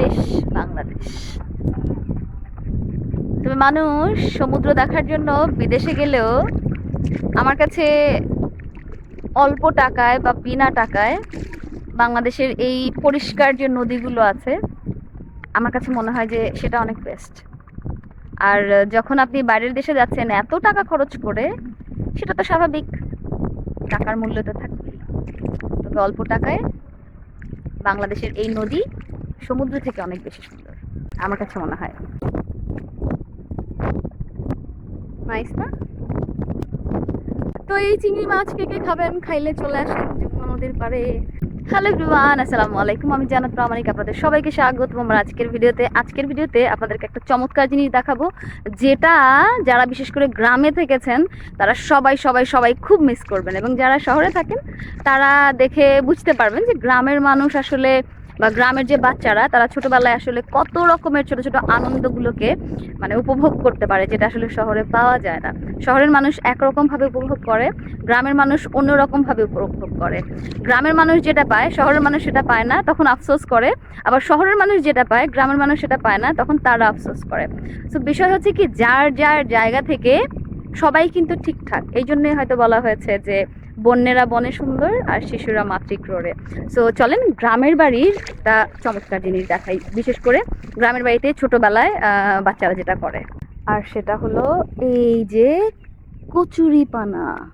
দেশ, বাংলাদেশ। তবে মানুষ সমুদ্র দেখার জন্য বিদেশে গেলেও আমার কাছে অল্প টাকায় বা বিনা টাকায় বাংলাদেশের এই পরিষ্কার যে নদীগুলো আছে, আমার কাছে মনে হয় যে সেটা অনেক বেস্ট আর যখন আপনি বাইরের দেশে যাচ্ছেন, এত টাকা খরচ করে, সেটা তো স্বাভাবিক। টাকার মূল্য তো থাকবেই। তবে অল্প টাকায় বাংলাদেশের এই নদী সমুদ্র থেকে অনেক বেশি সুন্দর। আমার কাছে মনে হয়। নাইস না? তো এই চিংড়ি মাছ কে কে খাবেন, খাইলে চলে আসেন যমুনা নদীর পাড়ে। হ্যালো এভরিওয়ান আসসালামু আলাইকুম। আমি জানাত প্রামাণিক, আপনাদের সবাইকে স্বাগত। আমার আজকের ভিডিওতে আজকের ভিডিওতে আপনাদেরকে একটা চমৎকার জিনিস দেখাবো, যেটা যারা বিশেষ করে গ্রামে থেকেছেন, তারা সবাই সবাই সবাই খুব মিস করবেন। এবং যারা শহরে থাকেন, তারা দেখে বুঝতে পারবেন যে গ্রামের মানুষ আসলে বা গ্রামের যে বাচ্চারা, তারা ছোটবেলায় আসলে কত রকমের ছোট ছোট আনন্দগুলোকে মানে উপভোগ করতে পারে, যেটা আসলে শহরে পাওয়া যায় না। শহরের মানুষ একরকমভাবে উপভোগ করে, গ্রামের মানুষ অন্যরকম ভাবে উপভোগ করে। গ্রামের মানুষ যেটা পায়, শহরের মানুষ সেটা পায় না, তখন আফসোস করে। আবার শহরের মানুষ যেটা পায়, গ্রামের মানুষ সেটা পায় না, তখন তারা আফসোস করে। তো বিষয় হচ্ছে কি, যার যার জায়গা থেকে সবাই কিন্তু ঠিকঠাক এই জন্যই হয়তো বলা হয়েছে যে বন্যেরা বনে সুন্দর আর শিশুরা মাতৃক্রোড়ে। সো চলেন গ্রামের বাড়ির একটা চমৎকার জিনিস দেখাই। বিশেষ করে গ্রামের বাড়িতে ছোটবেলায় বাচ্চারা যেটা করে। আর সেটা হলো এই যে কচুরি পানা।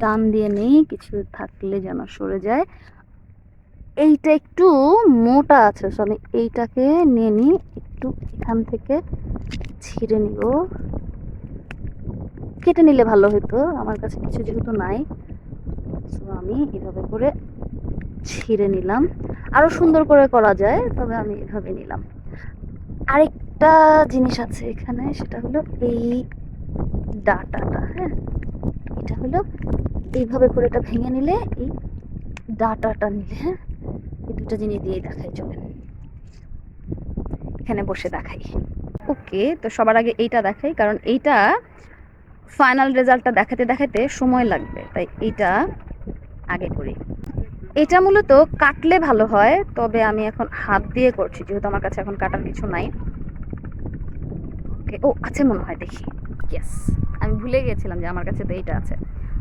টান দিয়ে নেই, কিছু থাকলে যেন সরে যায়। এইটা একটু মোটা আছে, so আমি এইটাকে নিয়ে নিই, একটু এখান থেকে ছিঁড়ে নিব। কেটে নিলে ভালো হতো আমার কাছে কিছু যেহেতু নাই সো আমি এভাবে করে ছিঁড়ে নিলাম। আরও সুন্দর করে করা যায়, তবে আমি এভাবে নিলাম। আরেকটা জিনিস আছে এখানে, সেটা হলো এই ডাটাটা হ্যাঁ? এটা হলো এইভাবে করে এটা ভেঙে নিলে, এই ডাটাটা নিলে হ্যাঁ? এই দুটো জিনিস দিয়ে দেখাই চলেন এখানে বসে দেখাই। ওকে, তো সবার আগে এইটা দেখাই, কারণ এইটা ফাইনাল রেজাল্টটা দেখাতে দেখাতে সময় লাগবে। তাই এটা আগে করি। এটা মূলত কাটলে ভালো হয়, তবে আমি এখন হাত দিয়ে করছি, যেহেতু আমার কাছে এখন কাটার কিছু নাই। ও, আছে মনে হয়, দেখি। ইয়েস আমি ভুলে গিয়েছিলাম যে আমার কাছে তো এইটা আছে।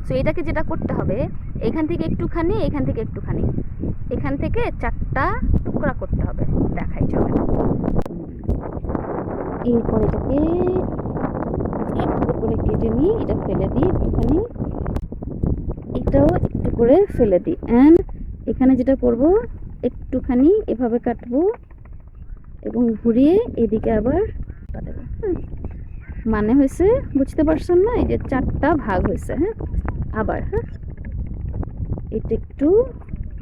সো এটাকে যেটা করতে হবে, এখান থেকে একটুখানি, এখান থেকে একটুখানি। এখান থেকে চারটা টুকরা করতে হবে, দেখাই চলে। এরপর এটাকে করে কেটে নিই এটা ফেলে দিই একটুখানি। এটাও একটু করে ফেলে দিই। অ্যান্ড এখানে যেটা করব, একটুখানি এভাবে কাটবো এবং ঘুরিয়ে এদিকে আবার দেবো মানে হয়েছে, বুঝতে পারছেন না? এই যে চারটা ভাগ হয়েছে হ্যাঁ? আবার হ্যাঁ? এটা একটু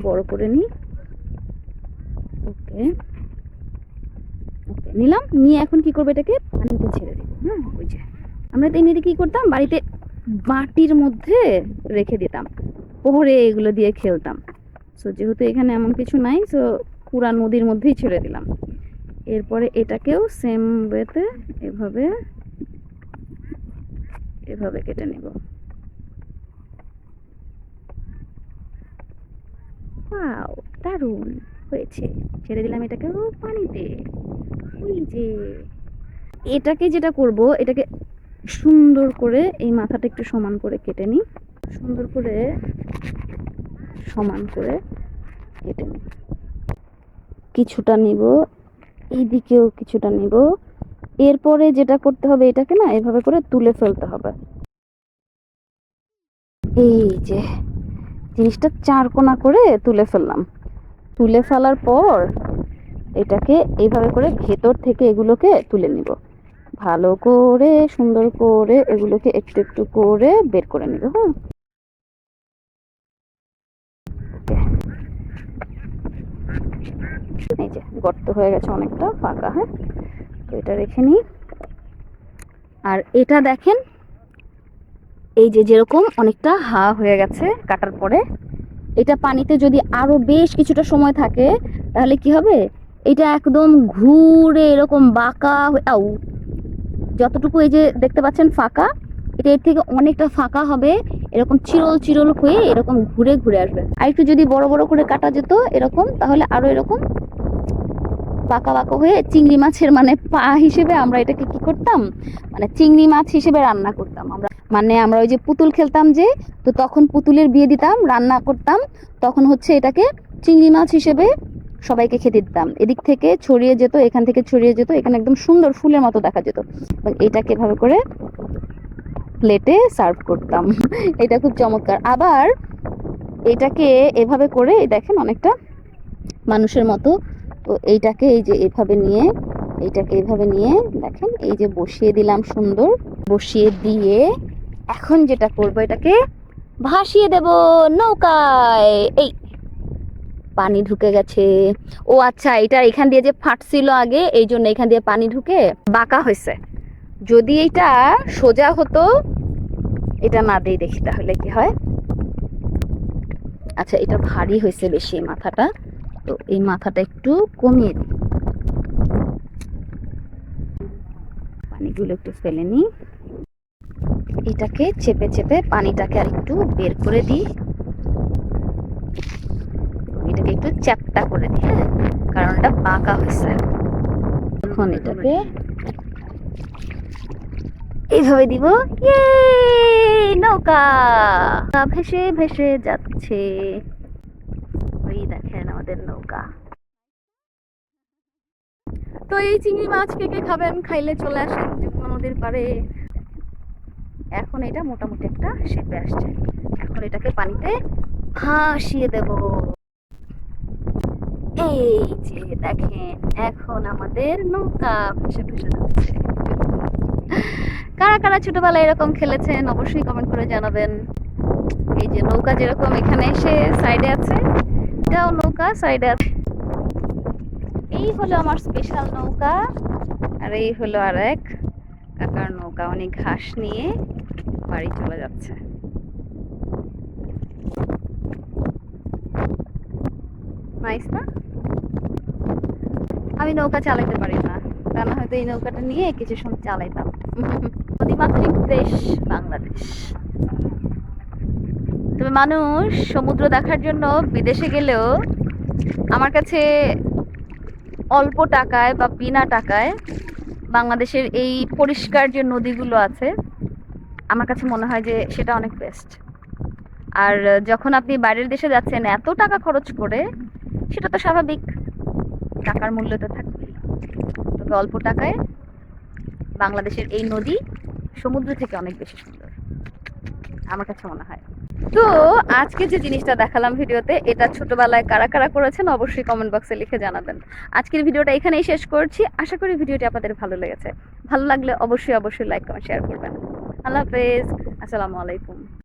বড় করে নিই। ওকে। ওকে, নিলাম। নিয়ে এখন কি করব এটাকে? পানিতে ছেড়ে দিব। হ্যাঁ ওই যে। আমরা তো এমনিতে কি করতাম? বাড়িতে বাটির মধ্যে রেখে দিতাম। পোহরে এগুলো দিয়ে খেলতাম। সো যেহেতু এখানে এমন কিছু নাই সো পুরা নদীর মধ্যেই ছেড়ে দিলাম। এরপরে এটাকেও সেম ওয়েতে এভাবে এভাবে কেটে নেব। দারুণ! হয়েছে। ছেড়ে দিলাম এটাকেও পানিতে। ওই যে এটাকে যেটা করব, এটাকে সুন্দর করে এই মাথাটা একটু সমান করে কেটে নিই। সুন্দর করে সমান করে কেটে নিই। কিছুটা নিব, এইদিকেও কিছুটা নিব। এরপরে যেটা করতে হবে এটাকে না এভাবে করে তুলে ফেলতে হবে। এই যে, জিনিসটা চার কোনা করে তুলে ফেললাম। তুলে ফেলার পর এটাকে এইভাবে করে ভেতর থেকে এগুলোকে তুলে নিব। ভালো করে, সুন্দর করে এগুলোকে একটু একটু করে বের করে নিব হ্যাঁ? এই যে, গর্ত হয়ে গেছে অনেকটা, ফাঁকা হ্যাঁ? তো এটা রেখে নিই। আর এটা দেখেন, এই যে যেরকম অনেকটা হা হয়ে গেছে কাটার পরে, এটা পানিতে যদি আরও বেশ কিছুটা সময় থাকে, তাহলে কি হবে? এটা একদম ঘুরে এরকম বাঁকা আউ যতটুকু এই যে দেখতে পাচ্ছেন ফাঁকা, এটা এর থেকে অনেকটা ফাঁকা হবে। এরকম চিরল চিরল হয়ে এরকম ঘুরে ঘুরে আসবে। আর একটু যদি বড় বড় করে কাটা যেত এরকম, তাহলে আরও এরকম বাঁকা বাঁকা হয়ে চিংড়ি মাছের মানে পা হিসেবে আমরা এটাকে কি করতাম? মানে চিংড়ি মাছ হিসেবে রান্না করতাম আমরা। মানে আমরা ওই যে পুতুল খেলতাম যে, তো তখন পুতুলের বিয়ে দিতাম, রান্না করতাম, তখন হচ্ছে এটাকে চিংড়ি মাছ হিসেবে সবাইকে খেতে দিতাম। এদিক থেকে ছড়িয়ে যেত, এখান থেকে ছড়িয়ে যেত, এখানে একদম সুন্দর ফুলের মতো দেখা যেত। এবং এটাকে এভাবে করে প্লেটে সার্ভ করতাম। এটা খুব চমৎকার। আবার এটাকে এভাবে করে দেখেন অনেকটা মানুষের মতো, তো এইটাকে এই যে এভাবে নিয়ে, এইটাকে এভাবে নিয়ে, দেখেন, এই যে বসিয়ে দিলাম সুন্দর। বসিয়ে দিয়ে এখন যেটা করব, এটাকে ভাসিয়ে দেব নৌকায়। এই পানি ঢুকে গেছে। ও আচ্ছা এটা এখান দিয়ে যে ফাটছিল আগে, এই জন্য এখান দিয়ে পানি ঢুকে বাঁকা হয়েছে। যদি এটা সোজা হতো, এটা না দিয়ে দেখি তাহলে কি হয়? আচ্ছা এটা ভারী হয়েছে বেশি মাথাটা। তো এই মাথাটা একটু কমিয়ে দিই। পানিগুলো একটু ফেলে নিই। এটাকে চেপে চেপে পানিটাকে আর একটু বের করে দিই। একটু চ্যাপটা করে দিই হ্যাঁ? কারণ এটা বাঁকা হয়েছে। এখন এটাকে এইভাবে দিব। ইয়ে নৌকা! ভেসে ভেসে যাচ্ছে। ওই দেখেন আমাদের নৌকা। তো এই চিংড়ি মাছ কে কে খাবেন খাইলে চলে আসেন যমুনা নদীর পাড়ে এখন এটা মোটামুটি একটা শেপে আসছে। এখন এটাকে পানিতে ভাসিয়ে দেব। এই যে দেখেন, এখন আমাদের নৌকা ভেসে ভেসে যাচ্ছে। কারা কারা ছোটবেলায় এরকম খেলেছেন, অবশ্যই কমেন্ট করে জানাবেন। এই যে নৌকা যেরকম এখানে এসে সাইডে আছে, এটাও নৌকা সাইডে আছে। এই হলো আমার স্পেশাল নৌকা, আর এই হলো আর এক কাকার নৌকা। অনেক ঘাস নিয়ে বাড়ি চলে যাচ্ছে। নাইস না? আমি নৌকা চালাতে পারি না। তা না হয়তো এই নৌকাটা নিয়ে কিছু সময় চালাইতাম। নদীমাতৃক দেশ বাংলাদেশ। তবে মানুষ, সমুদ্র দেখার জন্য বিদেশে গেলেও আমার কাছে অল্প টাকায় বা বিনা টাকায় বাংলাদেশের এই পরিষ্কার যে নদীগুলো আছে, আমার কাছে মনে হয় যে সেটা অনেক বেস্ট আর যখন আপনি বাইরের দেশে যাচ্ছেন, এত টাকা খরচ করে, সেটা তো স্বাভাবিক। টাকার মূল্য তো থাকবেই তবে অল্প টাকায় বাংলাদেশের এই নদী সমুদ্র থেকে অনেক বেশি সুন্দর। আমার কাছে মনে হয়। তো আজকে যে জিনিসটা দেখালাম ভিডিওতে, এটা ছোটবেলায় কারা কারা করেছেন অবশ্যই কমেন্ট বক্সে লিখে জানাবেন। আজকের ভিডিওটা এখানেই শেষ করছি। আশা করি ভিডিওটি আপনাদের ভালো লেগেছে। ভালো লাগলে অবশ্যই অবশ্যই লাইক কমেন্ট শেয়ার করবেন। আল্লাহ হাফেজ। আসসালামু আলাইকুম।